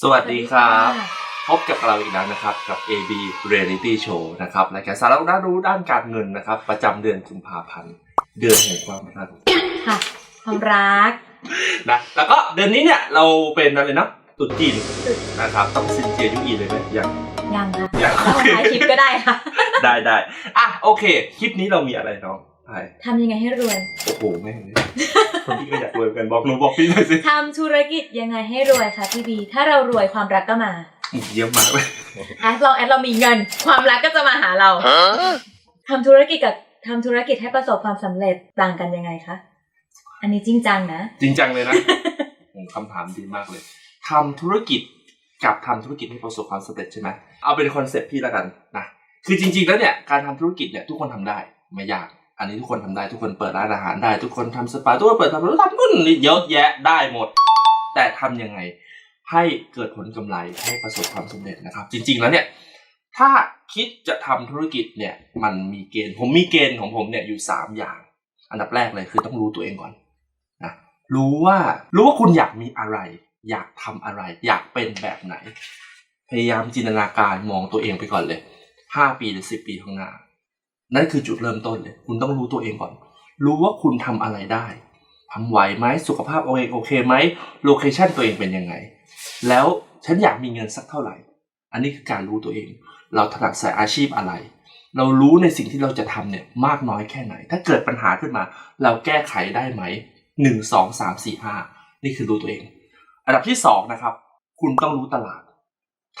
สวัสดีครับ พบกับเราอีกแล้วนะครับ กับ AB Reality Show นะครับรายการสาระน่ารู้ด้านการเงินนะครับ ประจำเดือนกุมภาพันธ์ เดือนแห่งความรักค่ะความรักนะแล้วก็เดือนนี้เนี่ยเราเป็นอะไรนะตรุ๊จีนนะครับต้องสินเจียยุอีเลยไหมยังยังค่ะยังแล้วท้ายคลิปก็ได้ค่ะ ได้ได้อะโอเค คลิปนี้เรามีอะไรน้อง ใช่ทำยังไงให้รวย โอ้โหแม่งเลยคนที่ก็อยากรวยเหมือนกันบอกหนูบอกพี่หน่อยสิทำธุรกิจยังไงให้รวยคะพี่บี ถ้าเรารวยความรักก็มาเยี่ยมมากเลยแอดเราแอดเรามีเงิน ความรักก็จะมาหาเราทำธุรกิจกับทำธุรกิจให้ประสบความสำเร็จต่างกันยังไงคะ อันนี้จริงจังนะ จริงจังเลยนะผมคำถามดีมากเลยทำธุรกิจกับทำธุรกิจให้ประสบความสำเร็จใช่ไหมเอาเป็นคอนเซ็ปต์พี่ละกันนะ คือจริง ๆ แล้วเนี่ยการทำธุรกิจเนี่ยทุกคนทำได้ไม่ยาก อันนี้ทุกคนทำได้ทุกคนเปิดร้านอาหารได้ทุกคนทำสปาทุกคนเปิดทำธุรทำนู่นนี่เยอะแยะได้หมด แต่ทำยังไงให้เกิดผลกำไรให้ประสบความสำเร็จนะครับ จริง ๆ แล้วเนี่ยถ้าคิดจะทำธุรกิจเนี่ยมันมีเกณฑ์ ผมมีเกณฑ์ของผมเนี่ยอยู่สามอย่าง อันดับแรกเลยคือต้องรู้ตัวเองก่อนนะรู้ว่ารู้ว่าคุณอยากมีอะไร อยากทำอะไร อยากเป็นแบบไหน พยายามจินตนาการมองตัวเองไปก่อนเลยห้าปีหรือสิบปีข้างหน้า นั่นคือจุดเริ่มต้นเลยคุณต้องรู้ตัวเองก่อน รู้ว่าคุณทำอะไรได้ทำไหวไหมสุขภาพโอเคโอเคไหมโลเคชันตัวเองเป็นยังไง แล้วฉันอยากมีเงินสักเท่าไหร่ อันนี้คือการรู้ตัวเอง เราถนัดสายอาชีพอะไร เรารู้ในสิ่งที่เราจะทำเนี่ยมากน้อยแค่ไหน ถ้าเกิดปัญหาขึ้นมา เราแก้ไขได้ไหมหนึ่งสองสามสี่ห้านี่คือรู้ตัวเอง อันดับที่สองนะครับ คุณต้องรู้ตลาด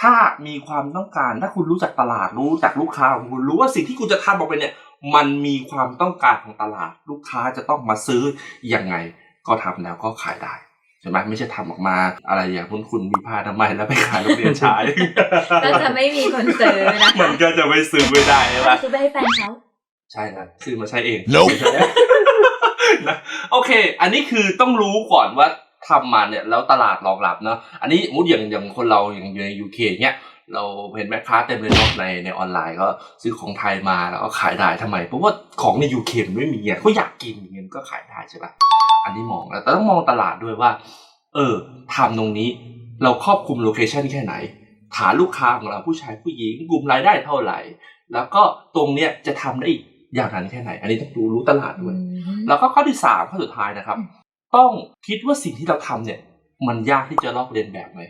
ถ้ามีความต้องการ ถ้าคุณรู้จักตลาดรู้จักลูกค้าของคุณรู้ว่าสิ่งที่คุณจะทำออกไปเนี่ย มันมีความต้องการของตลาด ลูกค้าจะต้องมาซื้อยังไง ก็ทำแล้วก็ขายได้ใช่ไหมไม่ใช่ทำออกมาอะไรอย่างคุณคุณมีผ้าทำไมยแล้วไปขายโรงเรียนชายก็จะไม่มีคนซื้อนะคะมันก็จะไม่ซื้อไม่ได้ใช่ไหมซื้อไปให้แฟนเขาใช่นะซื้อมาใช้เอง Nope ไม่ใช่นะโอเค อันนี้คือต้องรู้ก่อนว่า ทำมาเนี่ยแล้วตลาดรองรับเนาะอันนี้มุดอย่างอย่างคนเราอย่างอยู่ในยูเคเนี้ยเราเห็นแม่ค้าเต็มเลยเนาะในในออนไลน์ก็ซื้อของไทยมาแล้วก็ขายได้ทำไม เพราะว่าของในยูเคมันไม่มีอะเขาอยากกินอย่างเงี้ยมันก็ขายได้ใช่ปะอันนี้มองแล้วแต่ต้องมองตลาดด้วยว่า เออทำตรงนี้เราครอบคลุมโลเคชันแค่ไหน ฐานลูกค้าของเราผู้ชายผู้หญิงกลุ่มรายได้เท่าไหร่ แล้วก็ตรงเนี้ยจะทำได้อีกอย่างนั้นแค่ไหน อันนี้ต้องรู้รู้ตลาดด้วย แล้วก็ข้อที่สามข้อสุดท้ายนะครับ ต้องคิดว่าสิ่งที่เราทำเนี่ย มันยากที่จะลอกเลียนแบบไหม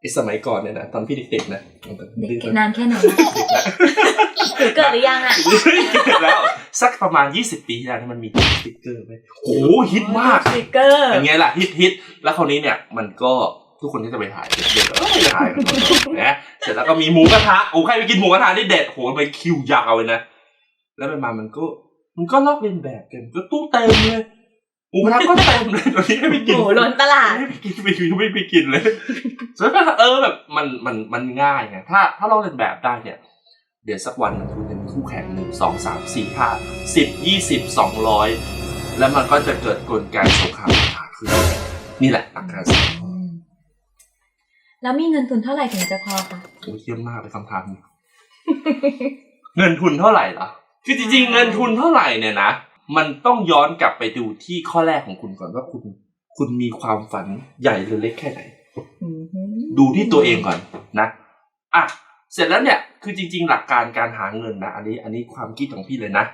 ไอ้สมัยก่อนเนี่ยนะตอนพี่เด็กๆนะเด็กนานแค่ไหนนะหรือเกิดหรือยังอะแล้วสักประมาณ 20 ปีที่แล้วเนี่ยมันมีสติ๊กเกอร์ไหมโอ้โหฮิตมากสติกเกอร์อย่างเงี้ยแหละฮิตฮิตแล้วคราวนี้เนี่ยมันก็ทุกคนก็จะไปถ่ายเด็กๆก็ไปถ่ายกันหมดนะเสร็จแล้วก็มีหมูกระทะโอ้ใครไปกินหมูกระทะนี่เด็ดโหไปคิวยาวเลยนะแล้วไปมามันก็มันก็ลอกเลียนแบบกันก็ตู้เต็มเลย หมูกระทะก็เต็มเลยตอนนี้ไม่ไปกินหมูล้นตลาดไม่ไปกินไม่ไปกินไม่ไปกินเลยส่วนเออแบบมันมันมันง่ายไงถ้าถ้าลอกเลียนแบบได้เนี่ย เดี๋ยวสักวันหนึ่งคุณจะมีคู่แข่งหนึ่งสองสามสี่ห้าสิบยี่สิบสองร้อยแล้วมันก็จะเกิดกลไกสงครามราคาขึ้นนี่แหละหลักการสำคัญอืมแล้วมีเงินทุนเท่าไหร่ถึงจะพอคะโอ้ยเยี่ยมมากเลยคำถามนี้เงินทุนเท่าไหร่ล่ะคือจริงๆเงินทุนเท่าไหร่เนี่ยนะ มันต้องย้อนกลับไปดูที่ข้อแรกของคุณก่อนว่าคุณ คุณมีความฝันใหญ่หรือเล็กแค่ไหนอืมดูที่ตัวเองก่อนนะอะเสร็จแล้วเนี่ยคือจริง ๆ หลักการการหาเงินนะอันนี้อันนี้ความคิดของพี่เลยนะ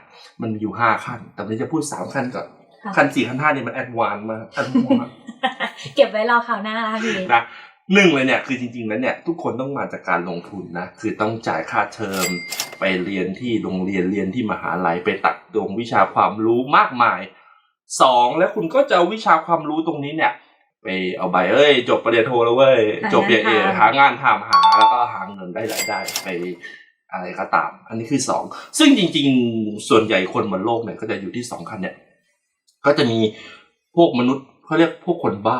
มันมีอยู่ห้าขั้น แต่วันนี้จะพูดสามขั้นก่อนค่ะขั้นสี่ขั้นห้าเนี่ยมันแอดวานซ์มากแอดวานซ์เก็บไว้รอข่าวหน้านะคะพี่นะ หนึ่งเลยเนี่ยคือจริงๆแล้วเนี่ยทุกคนต้องมาจากการลงทุนนะคือต้องจ่ายค่าเทอม ไปเรียนที่โรงเรียนเรียนที่มหาลัยไปตักตรงวิชาความรู้มากมายสองแล้วคุณก็จะเอาวิชาความรู้ตรงนี้เนี่ย ไปเอาใบเอ้ย จบปริญญาโทแล้วเว้ยหางานจบปริญญาเอกทำหางานทำหาแล้วก็หาเงินได้รายได้ไปอะไรก็ตาม อันนี้คือสองซึ่งจริง ๆ ส่วนใหญ่คนบนโลกเนี่ยก็จะอยู่ที่สองขั้นเนี่ย ก็จะมีพวกมนุษย์เขาเรียกพวกคนบ้า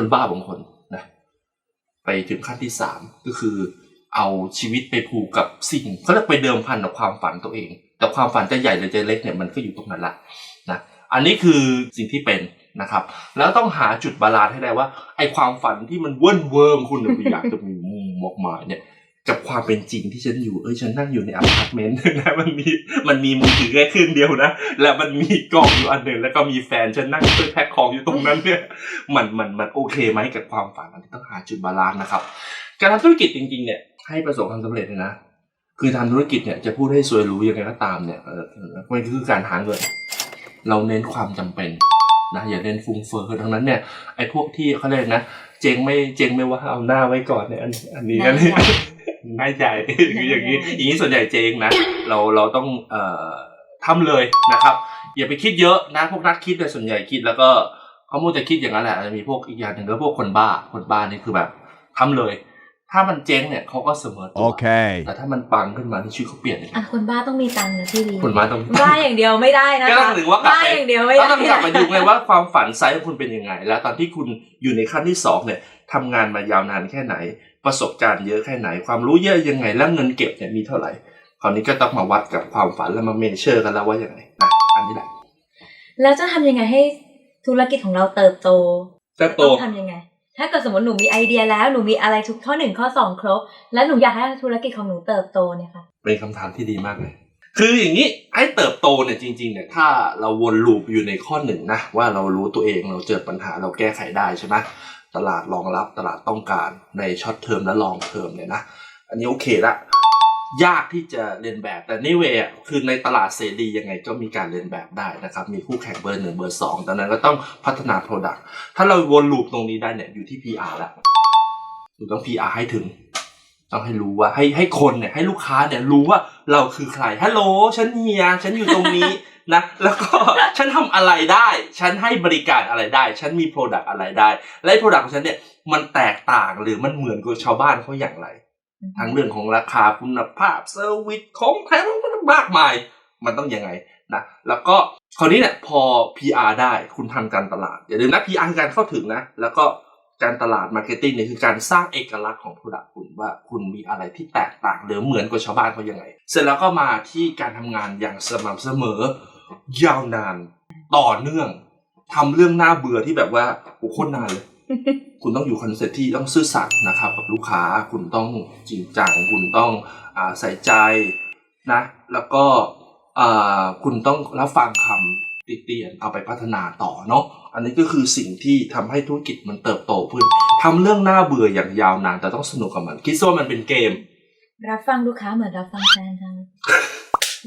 คนบ้าบางคนนะ ไปถึงขั้นที่สามก็คือเอาชีวิตไปผูกกับสิ่งเขาเรียกไปเดิมพันกับความฝันตัวเอง แต่ความฝันจะใหญ่หรือจะเล็กเนี่ยมันก็อยู่ตรงนั้นละนะอันนี้คือสิ่งที่เป็นนะครับ แล้วต้องหาจุดบาลานซ์ให้ได้ว่าไอความฝันที่มันเวิ้นเวิร์มคุณเนี่ยอยากจะมีมุมมากมายเนี่ย กับความเป็นจริงที่ฉันอยู่ เอ้ยฉันนั่งอยู่ในอพาร์ตเมนต์นะมันมีมันมีมือถือแค่เครื่องเดียวนะแล้วมันมีกล่องอยู่อันหนึ่งแล้วก็มีแฟนฉันนั่งช่วยแพ็คของอยู่ตรงนั้นเนี่ยมันมันมันโอเคไหมกับความฝันอันนี้ต้องหาจุดบาลานซ์นะครับ การทำธุรกิจจริง ๆ เนี่ยให้ประสบความสำเร็จเนยนะคือทำธุรกิจเนี่ยจะพูดให้สวยรู้ยังไงก็ตามเนี่ยเออมันคือการหาเงินเราเน้นความจำเป็นนะอย่าเน้นฟุ้งเฟ้อดังนั้นเนี่ยไอ้พวกที่เขาเรียกนะ เจงไม่เจงไม่ว่าเอาหน้าไว้ก่อนเนี่ยอันอันนี้อันนี้ ง่ายใจคืออย่างนี้อย่างนี้ส่วนใหญ่เจงนะ เราเราต้องเอ่อทำเลยนะครับ อย่าไปคิดเยอะนะพวกนักคิดเนี่ยส่วนใหญ่คิดแล้วก็เขามัวแต่คิดอย่างนั้นแหละจะมีพวกอีกอย่างหนึ่งก็พวกคนบ้าคนบ้านี่คือแบบทำเลย ถ้ามันเจ๊งเนี่ยเขาก็เสมอตัว Okay. แต่ถ้ามันปังขึ้นมาที่ชีวิตเขาเปลี่ยนเลยอะคนบ้าต้องมีตังค์นะพี่วีคนบ้าต้อง บ้าอย่างเดียวไม่ได้นะก็ต้คะองถือว่ากลับบ้าไป อย่างเดียวไม่ก็ได้ต้องกลับมาดูไงว่าความฝันไซส์ของคุณเป็นยังไง แล้วตอนที่คุณอยู่ในขั้นที่สองเนี่ยทำงานมายาวนานแค่ไหน ประสบการณ์เยอะแค่ไหน ความรู้เยอะยังไง แล้วเงินเก็บเนี่ยมีเท่าไหร่ คราวนี้ก็ต้องมาวัดกับความฝันแล้วมาเมเชอร์กันแล้วว่ายังไงนะอันนี้แหละแล้วจะทำยังไงให้ธุรกิจของเราเติบโตจะโตต้องทำยังไง ถ้าเกิดสมมติหนูมีไอเดียแล้วหนูมีอะไรทุกข้อหนึ่งข้อสองครบ แล้วหนูอยากให้ธุรกิจของหนูเติบโตเนี่ยค่ะเป็นคำถามที่ดีมากเลย คืออย่างนี้ไอ้เติบโตเนี่ยจริงๆเนี่ยถ้าเราวนลูปอยู่ในข้อหนึ่งนะว่าเรารู้ตัวเองเราเจอปัญหาเราแก้ไขได้ใช่ไหมตลาดรองรับตลาดต้องการในช็อตเทอมและลองเทอมเนี่ยนะอันนี้โอเคละ ยากที่จะเรียนแบบแต่นี่เวย์คือในตลาดเสรียังไงก็มีการเรียนแบบได้นะครับ มีคู่แข่งเบอร์หนึ่งเบอร์สองดังนั้นก็ต้องพัฒนา Product ถ้าเราวนลูปตรงนี้ได้เนี่ยอยู่ที่ PR แล้วหนูต้อง PR ให้ถึง ต้องให้รู้ว่าให้ให้คนเนี่ยให้ลูกค้าเนี่ยรู้ว่าเราคือใครฮัลโหลฉันเฮียฉันอยู่ตรงนี้นะแล้วก็ฉันทำอะไรได้ ฉันให้บริการอะไรได้ ฉันมี Product อะไรได้ และโปรดักต์ของฉันเนี่ยมันแตกต่างหรือมันเหมือนกับชาวบ้านเขาอย่างไร ทั้งเรื่องของราคาคุณภาพเซอร์วิสของแถมมากมาย มันต้องยังไงนะแล้วก็คราวนี้เนี่ยพอ PR ได้คุณทำการตลาด อย่าลืมนะ PR คือการเข้าถึงนะ แล้วก็การตลาดมาร์เก็ตติ้งเนี่ยคือการสร้างเอกลักษณ์ของ Product คุณว่าคุณมีอะไรที่แตกต่างหรือเหมือนกับชาวบ้านเขายังไง เสร็จแล้วก็มาที่การทำงานอย่างสม่ำเสมอยาวนานต่อเนื่องทำเรื่องน่าเบื่อที่แบบว่าโอ้โคตรนานเลย คุณต้องอยู่คอนเซ็ปต์ที่ต้องซื่อสัตย์นะครับกับลูกค้าคุณต้องจริงจังคุณต้องอาใส่ใจนะ แล้วก็อ่าคุณต้องรับฟังคำติเตียนเอาไปพัฒนาต่อเนาะอันนี้ก็คือสิ่งที่ทำให้ธุรกิจมันเติบโตขึ้นทำเรื่องน่าเบื่ออย่างยาวนานแต่ต้องสนุกกับมันคิดซะว่ามันเป็นเกม รับฟังลูกค้าเหมือนรับฟังแฟนเรา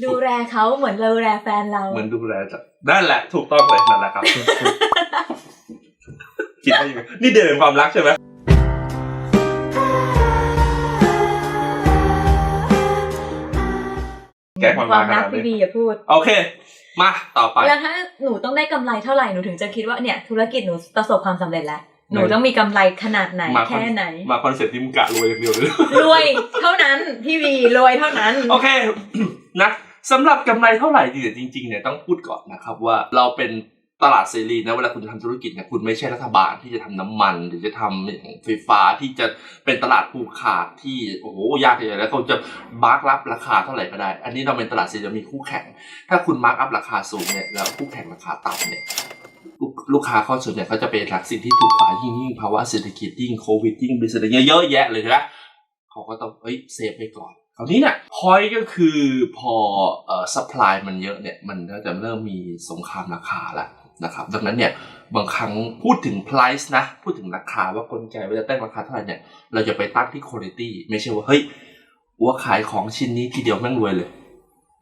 ดูแลเขาเหมือนเราดูแลแฟนเรา เหมือนดูแลจากนั่นแหละถูกต้องเลยนั่นแหละครับ คิดว่าอย่างไรนี่เดินความรักใช่ไหมแก้ความความรัรักกขนาดนี้พี่บีอย่าพูด โอเค มาต่อไป แล้วถ้าหนูต้องได้กำไรเท่าไหร่หนูถึงจะคิดว่าเนี่ยธุรกิจหนูประสบความสำเร็จแล้ว หนูต้องมีกำไรขนาดไหนมาคอน แค่ไหน มาคอนเซ็ปต์ที่มึงกะรวยอย่างเดียวเลย รวยเท่านั้นพี่วีรวยเท่านั้น โอเค นะสำหรับกำไรเท่าไหร่ดีจริง ๆ เนี่ยต้องพูดก่อนนะครับว่าเราเป็น ตลาดเสรีนะเวลาคุณจะทำธุรกิจเนี่ยคุณไม่ใช่รัฐบาลที่จะทำน้ำมัน หรือจะทำอย่างไฟฟ้าที่จะเป็นตลาดผูกขาดที่โอ้โหยากเลยแล้วเขาจะมาร์กรับราคาเท่าไหร่ก็ได้ อันนี้เราเป็นตลาดเสรีเรามีคู่แข่ง ถ้าคุณมาร์กอัพราคาสูงเนี่ยแล้วคู่แข่งราคาต่ำเนี่ยลูกลูกค้าเขาส่วนใหญ่เขาจะเป็นหลักสิ่งที่ถูกกว่ายิ่งยิ่งภาวะเศรษฐกิจยิ่งโควิดยิ่งบิสเนสเยอะแยะเลยนะเขาก็ต้องเอ้ยเซฟไปก่อนคราวนี้เนี่ยพอยก็คือพอเอ่อสป라이มันเยอะเนี่ยมันก็จะเริ่มมีสงครามราคาล้ว นะครับดังนั้นเนี่ยบางครั้งพูดถึง price นะ พูดถึงราคาว่ากลไกว่าจะตั้งราคาเท่าไหร่เนี่ยเราจะไปตั้งที่ quality ไม่ใช่ว่าเฮ้ยว่าขายของชิ้นนี้ทีเดียวแม่งรวยเลย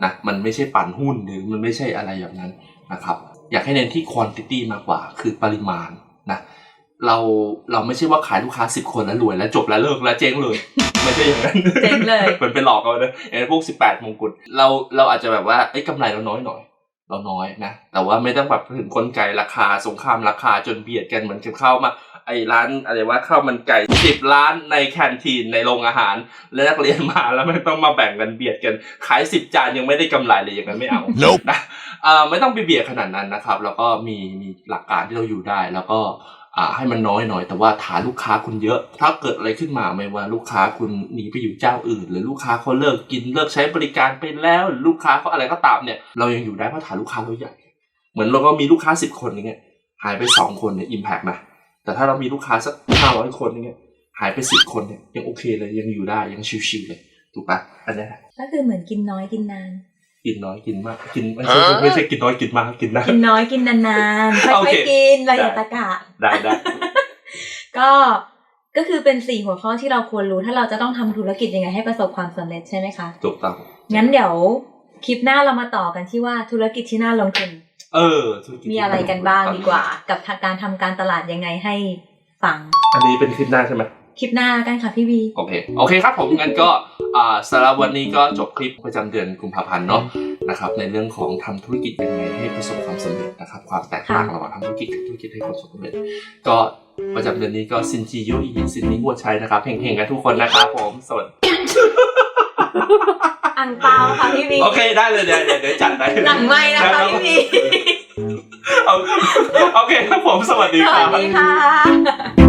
นะมันไม่ใช่ปั่นหุ้นหรือมันไม่ใช่อะไรอย่างนั้นนะครับ อยากให้เน้นที่ quantity มากกว่า คือปริมาณนะเราเราไม่ใช่ว่าขายลูกค้าสิบคนแล้วรวยแล้วจบแล้วเลิกแล้วเจ๊งเลยไม่ใช่อย่างนั้นเจ๊งเลยเหมือนไปหลอกเขาเลยไอ้พวกสิบแปดมงกุฎเราเราอาจจะแบบว่าไอ้ยกำไรเราน้อยหน่อย เราน้อยนะแต่ว่าไม่ต้องแบบถึงกลไกราคาสงครามราคาจนเบียดกันเหมือนกับเข้ามาไอ้ร้านอะไรว่าข้าวมันไก่สิบร้านในแคนทีนในโรงอาหาร แล้วนักเรียนมาแล้วไม่ต้องมาแบ่งกันเบียดกันขายสิบจานยังไม่ได้กำไรเลยอย่างนั้นไม่เอา Nope นะเอ่อไม่ต้องไปเบียดขนาดนั้นนะครับ แล้วก็มีมีหลักการที่เราอยู่ได้ แล้วก็อ่า ให้มันน้อยหน่อย แต่ว่าฐานลูกค้าคุณเยอะ ถ้าเกิดอะไรขึ้นมาไม่ว่าลูกค้าคุณหนีไปอยู่เจ้าอื่น หรือลูกค้าเขาเลิกกินเลิกใช้บริการไปแล้วลูกค้าเขาอะไรก็ตามเนี่ยเรายังอยู่ได้เพราะฐานลูกค้าเราใหญ่ เหมือนเราก็มีลูกค้าสิบคนอย่างเงี้ยหายไปสองคนเนี่ยอิมแพกนะแต่ถ้าเรามีลูกค้าสักห้าร้อยคนอย่างเงี้ยหายไปสิบคนเนี่ยยังโอเคเลยยังอยู่ได้ยังชิวๆเลยถูกปะอันนี้ก็คือเหมือนกินน้อยกินนาน กินน้อยกินมาก กินไม่ใช่ไม่ใช่กินน้อยกินมากกินได้กินน้อยกินนานๆค่โออยเคๆกินเราอย่าตะกะได้ได้ก็ก็คือเป็นสี่หัวข้อที่เราควรรู้ ถ้าเราจะต้องทำธุรกิจยังไงให้ประสบความสำเร็จใช่ไหมคะถูกต้องงั้นเดี๋ยวคลิปหน้าเรามาต่อกันที่ว่าธุรกิจที่น่าลงทุนเออธุกิจมีอะไรกันบ้างดีกว่า กับการทำการตลาดยังไงให้ฟัง อันนี้เป็นคลิปหน้าใช่ไหม คลิปหน้ากันค่ะพี่วีโอเคโอเคครับผมงั้นก็อ่าสำหรับวันนี้ก็จบคลิปประจำเดือนกุมภาพันธ์เนาะนะครับในเรื่องของทำธุรกิจยังไงให้ประสบความสำเร็จนะครับความแตกต่างระหว่างทำธุรกิจกับธุรกิจให้ประสบความสำเร็จ ก็ประจำเดือนนี้ก็ซินจีโยอีซินนี้หัวใช้นะครับเฮงๆกันทุกคนนะครับผมสวัสดีอังเปาค่ะพี่วีโอเคได้เลยเดี๋ยวเดี๋ยวเดี๋ยวจัดไปหลังไม่นะคะพี่วีโอเคครับผมสวัสดีสควัรัสบดีค่ะ